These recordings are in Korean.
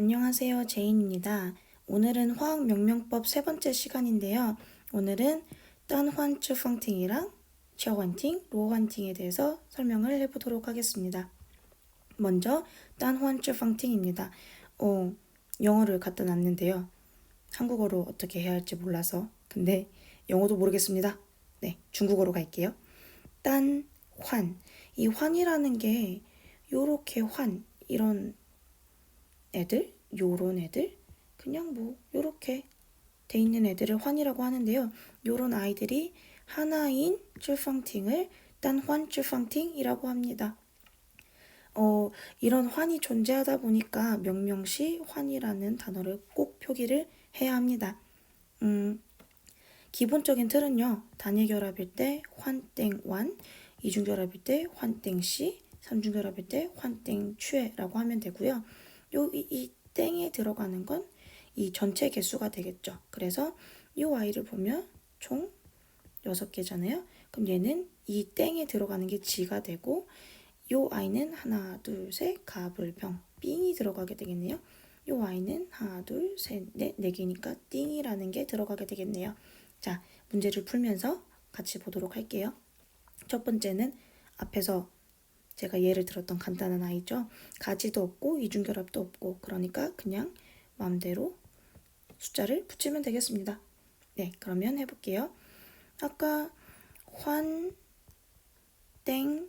안녕하세요. 제인입니다. 오늘은 화학 명명법 세 번째 시간인데요. 오늘은 딴환츠 펑팅이랑 셔환팅, 로환팅에 대해서 설명을 해보도록 하겠습니다. 먼저 딴환츠 펑팅입니다. 어, 영어를 갖다 놨는데요. 한국어로 어떻게 해야 할지 몰라서 근데 영어도 모르겠습니다. 네, 중국어로 갈게요. 딴, 환. 이 환이라는 게 요렇게 환 이런 애들, 요런 애들, 그냥 뭐 요렇게 돼 있는 애들을 환이라고 하는데요. 요런 아이들이 하나인 쯔펑팅을 딴환 쯔펑팅이라고 합니다. 어, 이런 환이 존재하다 보니까 명명시 환이라는 단어를 꼭 표기를 해야 합니다. 음, 기본적인 틀은요. 단일결합일 때 환땡완, 이중결합일 때 환땡시, 삼중결합일 때 환땡취라고 하면 되고요. 요, 이, 이 땡에 들어가는 건 이 전체 개수가 되겠죠. 그래서 이 아이를 보면 총 6개잖아요. 그럼 얘는 이 땡에 들어가는 게 지가 되고 요 아이는 하나, 둘, 셋, 가불병, 삥이 들어가게 되겠네요. 요 아이는 하나, 둘, 셋, 넷, 네 개니까 띵이라는 게 들어가게 되겠네요. 자, 문제를 풀면서 같이 보도록 할게요. 첫 번째는 앞에서 제가 예를 들었던 간단한 아이죠. 가지도 없고 이중결합도 없고 그러니까 그냥 마음대로 숫자를 붙이면 되겠습니다. 네, 그러면 해볼게요. 아까 환, 땡,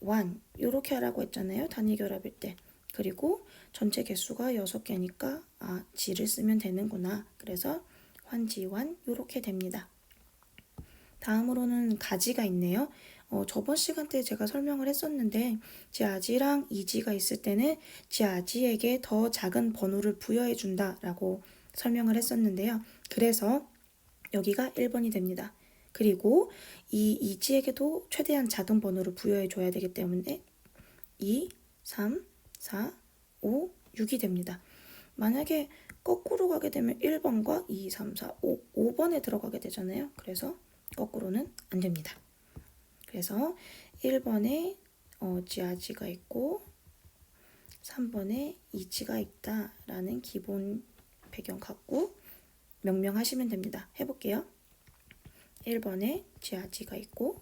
완 이렇게 하라고 했잖아요. 단위 결합일 때. 그리고 전체 개수가 6개니까 아, 지를 쓰면 되는구나. 그래서 환지완 이렇게 됩니다. 다음으로는 가지가 있네요. 어, 저번 시간 때 제가 설명을 했었는데 지아지랑 이지가 있을 때는 지아지에게 더 작은 번호를 부여해 준다라고 설명을 했었는데요. 그래서 여기가 1번이 됩니다. 그리고 이 이지에게도 최대한 작은 번호를 부여해 줘야 되기 때문에 2, 3, 4, 5, 6이 됩니다. 만약에 거꾸로 가게 되면 1번과 2, 3, 4, 5, 5번에 들어가게 되잖아요. 그래서 거꾸로는 안 됩니다. 그래서 1번에 어, 지아지가 있고 3번에 이지가 있다라는 기본 배경 갖고 명명하시면 됩니다. 해볼게요. 1번에 지아지가 있고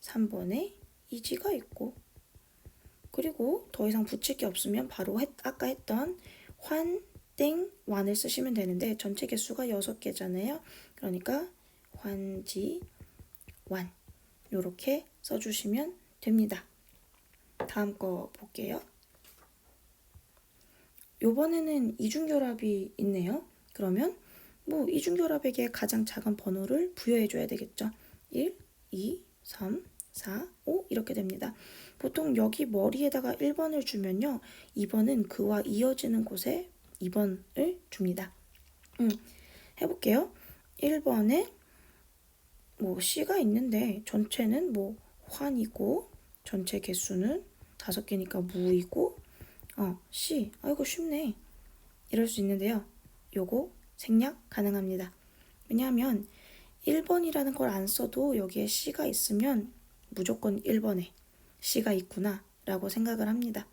3번에 이지가 있고 그리고 더 이상 붙일 게 없으면 바로 했, 아까 했던 환, 땡, 완을 쓰시면 되는데 전체 개수가 6개잖아요. 그러니까 환지, 완 이렇게 써주시면 됩니다. 다음 거 볼게요. 요번에는 이중결합이 있네요. 그러면 뭐 이중결합에게 가장 작은 번호를 부여해 줘야 되겠죠. 1, 2, 3, 4, 5 이렇게 됩니다. 보통 여기 머리에다가 1번을 주면요. 2번은 그와 이어지는 곳에 2번을 줍니다. 음, 해볼게요. 1번에 뭐 C가 있는데 전체는 뭐 환이고 전체 개수는 다섯 개니까 무이고 어 C 아이고 쉽네 이럴 수 있는데요. 요거 생략 가능합니다. 왜냐하면 1번이라는 걸 안 써도 여기에 C가 있으면 무조건 1번에 C가 있구나 라고 생각을 합니다.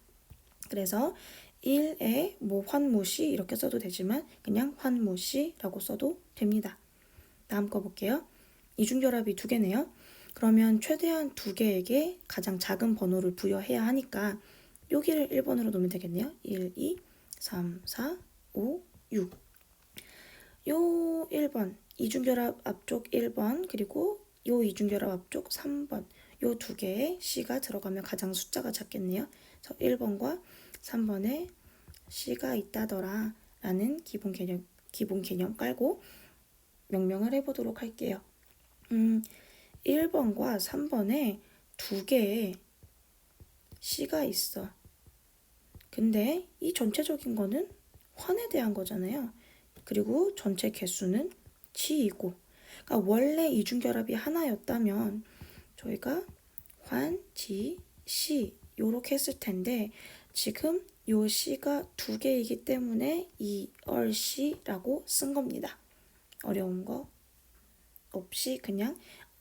그래서 1에 뭐 환무시 이렇게 써도 되지만 그냥 환무시라고 써도 됩니다. 다음 거 볼게요. 이중결합이 두 개네요. 그러면 최대한 두 개에게 가장 작은 번호를 부여해야 하니까 여기를 1번으로 놓으면 되겠네요. 1, 2, 3, 4, 5, 6. 요 1번, 이중결합 앞쪽 1번, 그리고 요 이중결합 앞쪽 3번. 요 두 개의 C가 들어가면 가장 숫자가 작겠네요. 그래서 1번과 3번에 C가 있다더라 라는 기본 개념, 기본 개념 깔고 명명을 해보도록 할게요. 음, 1번과 3번에 두 개의 C가 있어. 근데 이 전체적인 거는 환에 대한 거잖아요. 그리고 전체 개수는 치이고. 그러니까 원래 이중결합이 하나였다면 저희가 환, 지, 시 요렇게 했을 텐데 지금 요 C가 두 개이기 때문에 이 얼씨라고 쓴 겁니다. 어려운 거 없이 그냥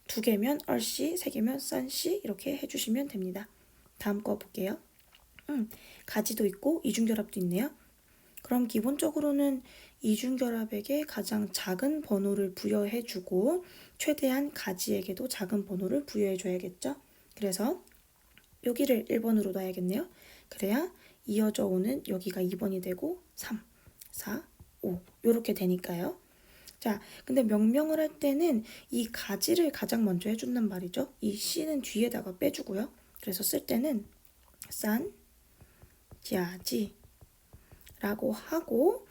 두 개면 얼씨, 세 개면 싼씨 이렇게 해주시면 됩니다. 다음 거 볼게요. 음, 가지도 있고 이중결합도 있네요. 그럼 기본적으로는 이중결합에게 가장 작은 번호를 부여해주고 최대한 가지에게도 작은 번호를 부여해줘야겠죠. 그래서 여기를 1번으로 놔야겠네요. 그래야 이어져 오는 여기가 2번이 되고 3, 4, 5 이렇게 되니까요. 자, 근데 명명을 할 때는 이 가지를 가장 먼저 해준단 말이죠. 이 C는 뒤에다가 빼주고요. 그래서 쓸 때는 산, 지아지 라고 하고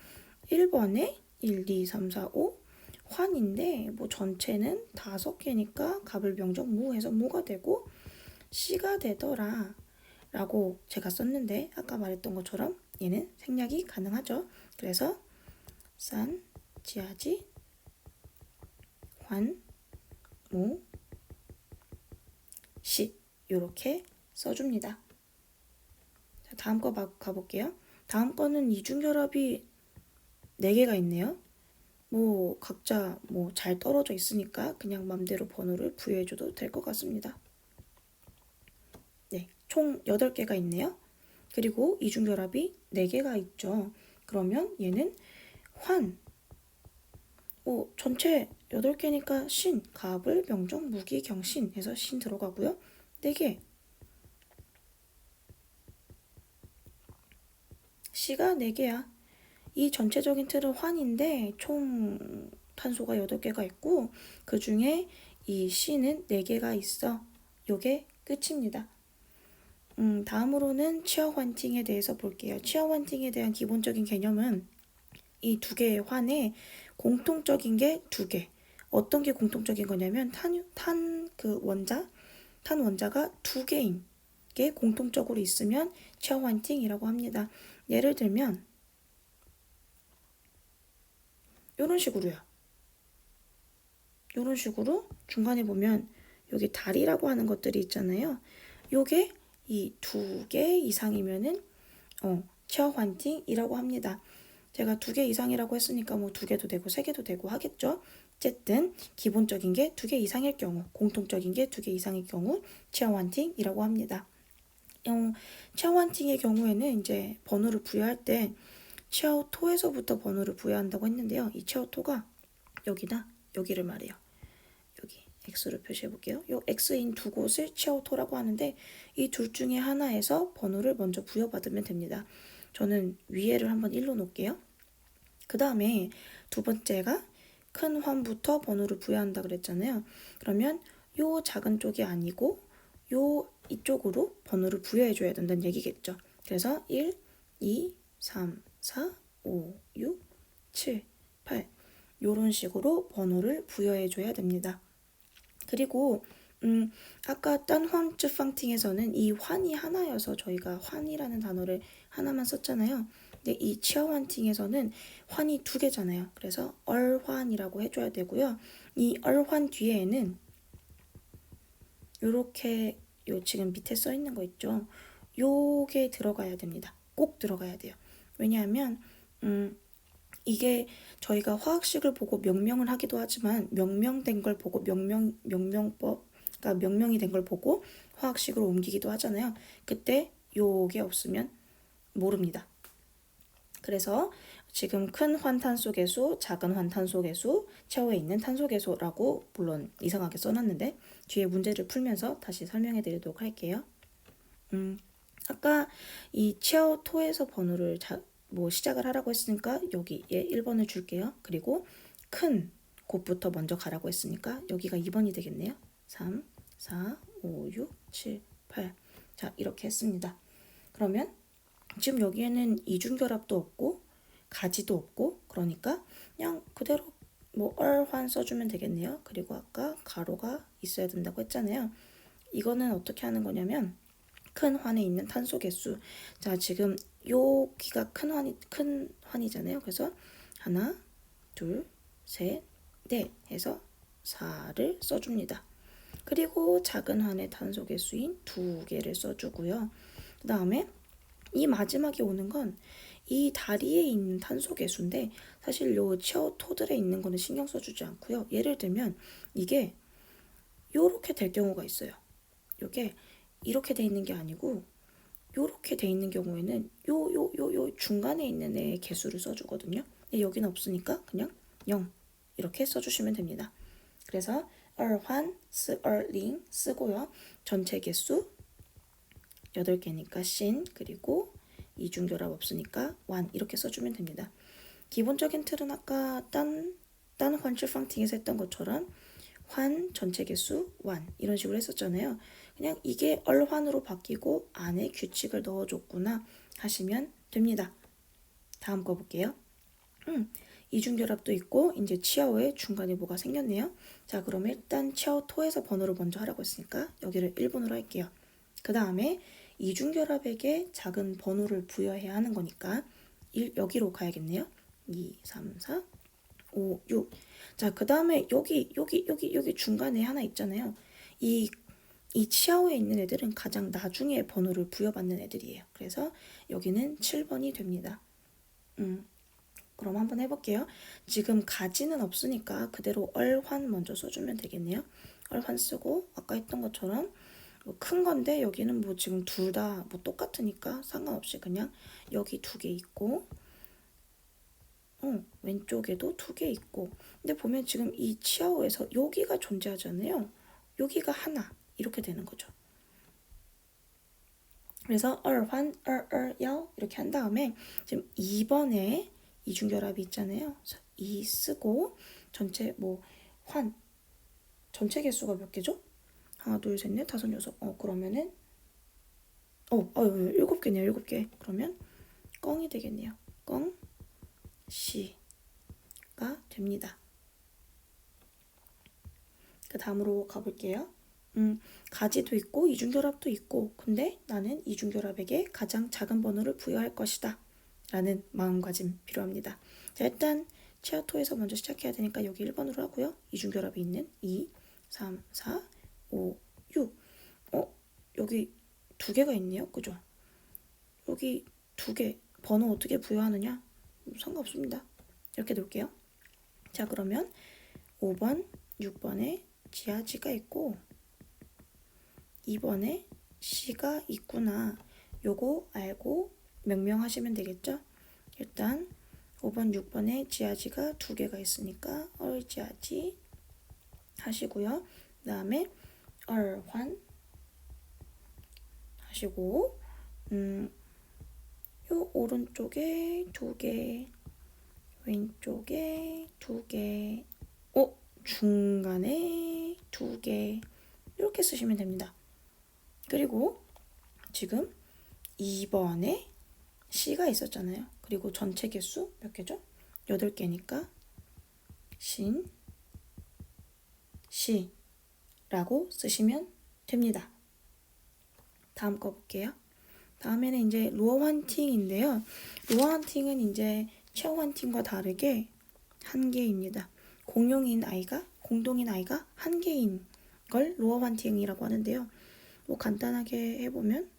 1번에 1, 2, 3, 4, 5 환인데 뭐 전체는 다섯 개니까 갑을 병정 무 해서 무가 되고 C가 되더라 라고 제가 썼는데 아까 말했던 것처럼 얘는 생략이 가능하죠. 그래서 산, 지아지, 환, 무, 시 이렇게 써줍니다. 자, 다음 거 봐- 가볼게요. 다음 거는 이중결합이 4개가 있네요. 뭐 각자 뭐 잘 떨어져 있으니까 그냥 맘대로 번호를 부여해줘도 될 것 같습니다. 네, 총 8개가 있네요. 그리고 이중결합이 4개가 있죠. 그러면 얘는 환. 오, 전체 8개니까 신, 갑을, 명정, 무기, 경신 해서 신 들어가고요. 4개. C가 4개야. 이 전체적인 틀은 환인데 총 탄소가 8개가 있고 그 중에 이 C는 4개가 있어. 요게 끝입니다. 음, 다음으로는 치어 환팅에 대해서 볼게요. 치어 환팅에 대한 기본적인 개념은 이 두 개의 환에 공통적인 게 두 개. 어떤 게 공통적인 거냐면 탄, 탄 그 원자, 탄 원자가 두 개인 게 공통적으로 있으면 치어 환팅이라고 합니다. 예를 들면 이런 식으로요. 이런 식으로 중간에 보면 여기 다리라고 하는 것들이 있잖아요. 요게 이 두 개 이상이면은 어, 치어 환팅이라고 합니다. 제가 두 개 이상이라고 했으니까 뭐 두 개도 되고 세 개도 되고 하겠죠. 어쨌든 기본적인 게 두 개 이상일 경우, 공통적인 게 두 개 이상일 경우 치어 환팅이라고 합니다. 어, 치어 환팅의 경우에는 이제 번호를 부여할 때 치아오 토에서부터 번호를 부여한다고 했는데요. 이 치아오 토가 여기다 여기를 말해요. 여기 X로 표시해 볼게요. 요 X인 두 곳을 치아오 토라고 하는데 이 둘 중에 하나에서 번호를 먼저 부여받으면 됩니다. 저는 위에를 한번 1로 놓을게요. 그 다음에 두 번째가 큰 환부터 번호를 부여한다 그랬잖아요. 그러면 요 작은 쪽이 아니고 요 이쪽으로 번호를 부여해 줘야 된다는 얘기겠죠. 그래서 1, 2, 3, 4, 5, 6, 7, 8 요런 식으로 번호를 부여해 줘야 됩니다. 그리고 음, 아까 딴 환츠 팡팅에서는 이 환이 하나여서 저희가 환이라는 단어를 하나만 썼잖아요. 근데 이 치어 환팅에서는 환이 두 개잖아요. 그래서 얼환이라고 해줘야 되고요. 이 얼환 뒤에는 요렇게 요 지금 밑에 써 있는 거 있죠. 요게 들어가야 됩니다. 꼭 들어가야 돼요. 왜냐하면 음, 이게 저희가 화학식을 보고 명명을 하기도 하지만 명명된 걸 보고 명명 명명법 그러니까 명명이 된 걸 보고 화학식으로 옮기기도 하잖아요. 그때 요게 없으면 모릅니다. 그래서 지금 큰 환탄소 개수, 작은 환탄소 개수, 최후에 있는 탄소 개수라고 물론 이상하게 써놨는데 뒤에 문제를 풀면서 다시 설명해 드리도록 할게요. 음, 아까 이 치어 토에서 번호를 자, 뭐 시작을 하라고 했으니까 여기 얘 1번을 줄게요. 그리고 큰 곳부터 먼저 가라고 했으니까 여기가 2번이 되겠네요. 3, 4, 5, 6, 7, 8. 자, 이렇게 했습니다. 그러면 지금 여기에는 이중결합도 없고 가지도 없고 그러니까 그냥 그대로 뭐 얼환 써주면 되겠네요. 그리고 아까 가로가 있어야 된다고 했잖아요. 이거는 어떻게 하는 거냐면 큰 환에 있는 탄소 개수. 자, 지금 여기가 큰 환이 큰 환이잖아요. 그래서 하나, 둘, 셋, 넷 해서 4를 써줍니다. 그리고 작은 환의 탄소 개수인 두 개를 써주고요. 그 다음에 이 마지막에 오는 건 이 다리에 있는 탄소 개수인데 사실 요 치어 토들에 있는 거는 신경 써주지 않고요. 예를 들면 이게 요렇게 될 경우가 있어요. 요게 이렇게 돼 있는 게 아니고 요렇게 돼 있는 경우에는 요 요 요 요 중간에 있는 애의 개수를 써주거든요. 근데 여기는 없으니까 그냥 0 이렇게 써주시면 됩니다. 그래서 얼환, 스, 얼링 쓰고요. 전체 개수 8개니까 신 그리고 이중 결합 없으니까 완 이렇게 써주면 됩니다. 기본적인 틀은 아까 딴, 딴 환출팡팅에서 했던 것처럼 환 전체 개수 완 이런 식으로 했었잖아요. 그냥 이게 얼환으로 바뀌고 안에 규칙을 넣어줬구나 하시면 됩니다. 다음 거 볼게요. 음, 이중결합도 있고 이제 치아오의 중간에 뭐가 생겼네요. 자 그럼 일단 치아오 토에서 번호를 먼저 하라고 했으니까 여기를 1번으로 할게요. 그 다음에 이중결합에게 작은 번호를 부여해야 하는 거니까 1, 여기로 가야겠네요. 2, 3, 4, 5, 6. 자, 그 다음에 여기, 여기, 여기, 여기 중간에 하나 있잖아요. 이, 이 치아오에 있는 애들은 가장 나중에 번호를 부여받는 애들이에요. 그래서 여기는 7번이 됩니다. 음, 그럼 한번 해볼게요. 지금 가지는 없으니까 그대로 얼환 먼저 써주면 되겠네요. 얼환 쓰고 아까 했던 것처럼 뭐 큰 건데 여기는 뭐 지금 둘 다 뭐 똑같으니까 상관없이 그냥 여기 두 개 있고 어, 왼쪽에도 두 개 있고 근데 보면 지금 이 치아오에서 여기가 존재하잖아요. 여기가 하나 이렇게 되는 거죠. 그래서 얼환, 얼얼, 여 이렇게 한 다음에 지금 2번에 이중결합이 있잖아요. 2 쓰고 전체 뭐 환 전체 개수가 몇 개죠? 하나, 둘, 셋, 넷, 다섯, 여섯. 어, 그러면은 어, 어, 일곱 개네요. 일곱 개. 그러면 껑이 되겠네요. 껑, 시 가 됩니다. 그 다음으로 가볼게요. 음, 가지도 있고 이중결합도 있고 근데 나는 이중결합에게 가장 작은 번호를 부여할 것이다. 라는 마음가짐 필요합니다. 자, 일단 치아토에서 먼저 시작해야 되니까 여기 1번으로 하고요. 이중결합이 있는 2, 3, 4, 5, 6. 어, 여기 두 개가 있네요. 그죠? 여기 두 개. 번호 어떻게 부여하느냐? 상관없습니다. 이렇게 놓을게요. 자, 그러면 5번, 6번에 지하지가 있고 2번에 C가 있구나. 요거 알고 명명하시면 되겠죠? 일단 5번, 6번에 지하지가 두 개가 있으니까 얼지하지 하시고요. 그 다음에 얼환 하시고 음, 요 오른쪽에 두 개, 왼쪽에 두 개, 어 중간에 두 개, 이렇게 쓰시면 됩니다. 그리고 지금 2번에 C가 있었잖아요. 그리고 전체 개수 몇 개죠? 8개니까 신, 시 라고 쓰시면 됩니다. 다음 거 볼게요. 다음에는 이제 루어 환팅인데요. 루어 환팅은 이제 체어 환팅과 다르게 한 개입니다. 공용인 아이가 공동인 아이가 한 개인 걸 루어 환팅이라고 하는데요. 뭐 간단하게 해보면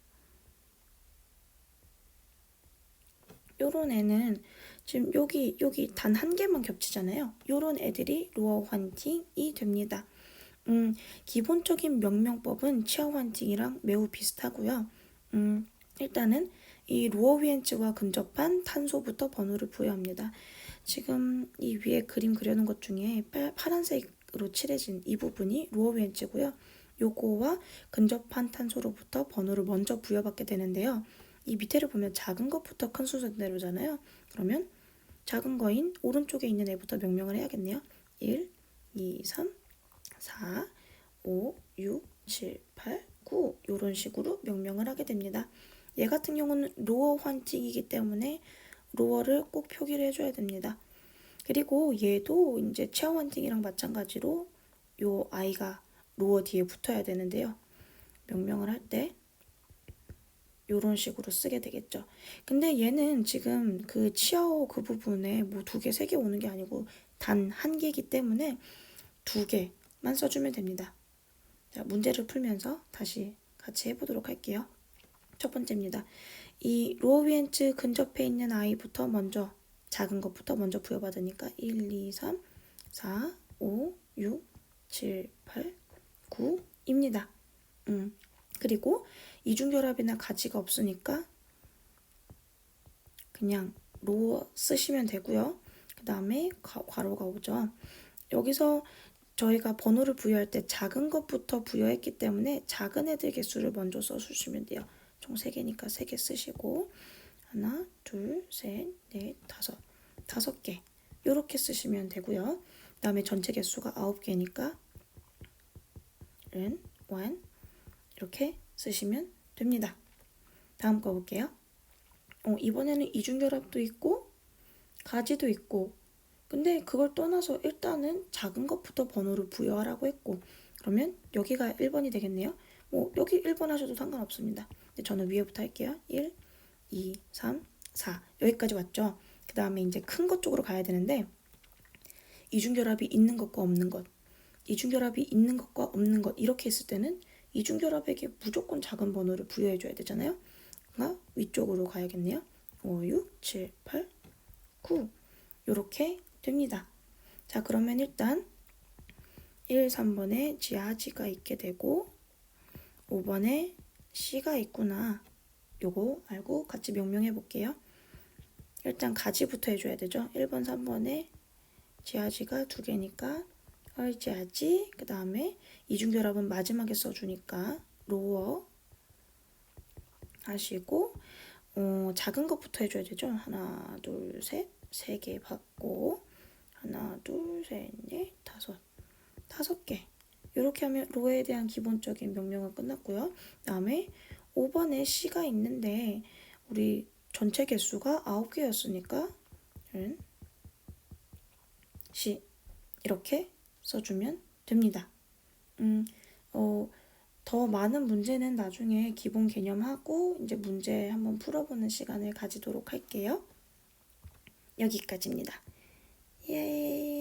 요런 애는 지금 여기 여기 단 한 개만 겹치잖아요. 요런 애들이 루어 환팅이 됩니다. 음, 기본적인 명명법은 치어 환팅이랑 매우 비슷하고요. 음, 일단은 이 루어위엔츠와 근접한 탄소부터 번호를 부여합니다. 지금 이 위에 그림 그려놓은 것 중에 파란색으로 칠해진 이 부분이 루어위엔츠고요. 요거와 근접한 탄소로부터 번호를 먼저 부여받게 되는데요. 이 밑에를 보면 작은 것부터 큰 순서대로잖아요. 그러면 작은 거인 오른쪽에 있는 애부터 명명을 해야겠네요. 1, 2, 3, 4, 5, 6, 7, 8, 9 이런 식으로 명명을 하게 됩니다. 얘 같은 경우는 로어 환팅이기 때문에 로어를 꼭 표기를 해줘야 됩니다. 그리고 얘도 이제 체어 환팅이랑 마찬가지로 요 아이가 로어 뒤에 붙어야 되는데요. 명명을 할 때 요런 식으로 쓰게 되겠죠. 근데 얘는 지금 그 치아오 그 부분에 뭐 두 개, 세 개 오는 게 아니고 단 한 개이기 때문에 두 개 만 써주면 됩니다. 자, 문제를 풀면서 다시 같이 해보도록 할게요. 첫 번째입니다. 이 로어위엔츠 근접해 있는 아이부터 먼저 작은 것부터 먼저 부여받으니까 1, 2, 3, 4, 5, 6, 7, 8, 9입니다. 음. 그리고 이중결합이나 가지가 없으니까 그냥 로 쓰시면 되고요. 그 다음에 괄호가 오죠. 여기서 저희가 번호를 부여할 때 작은 것부터 부여했기 때문에 작은 애들 개수를 먼저 써주시면 돼요. 총 3개니까 3개 쓰시고 하나, 둘, 셋, 넷, 다섯 다섯 개 이렇게 쓰시면 되고요. 그 다음에 전체 개수가 9개니까 은, 원 이렇게 쓰시면 됩니다. 다음 거 볼게요. 어, 이번에는 이중결합도 있고 가지도 있고 근데 그걸 떠나서 일단은 작은 것부터 번호를 부여하라고 했고 그러면 여기가 1번이 되겠네요. 뭐 여기 1번 하셔도 상관없습니다. 근데 저는 위에부터 할게요. 1, 2, 3, 4 여기까지 왔죠. 그 다음에 이제 큰 것 쪽으로 가야 되는데 이중결합이 있는 것과 없는 것 이중결합이 있는 것과 없는 것 이렇게 했을 때는 이중결합에게 무조건 작은 번호를 부여해 줘야 되잖아요. 그러니까 위쪽으로 가야겠네요. 5, 6, 7, 8, 9 이렇게 됩니다. 자 그러면 일단 1, 3번에 지아지가 있게 되고 5번에 C가 있구나. 요거 알고 같이 명명해 볼게요. 일단 가지부터 해줘야 되죠. 1번, 3번에 지아지가 두 개니까 헐지아지 그 다음에 이중결합은 마지막에 써주니까 로어 하시고 어, 작은 것부터 해줘야 되죠. 하나, 둘, 셋, 세 개 받고 하나, 둘, 셋, 넷, 다섯, 다섯 개. 이렇게 하면 로에 대한 기본적인 명령은 끝났고요. 다음에 5번에 C가 있는데 우리 전체 개수가 9개였으니까 은 C 이렇게 써주면 됩니다. 음, 어, 더 많은 문제는 나중에 기본 개념하고 이제 문제 한번 풀어보는 시간을 가지도록 할게요. 여기까지입니다. Yay!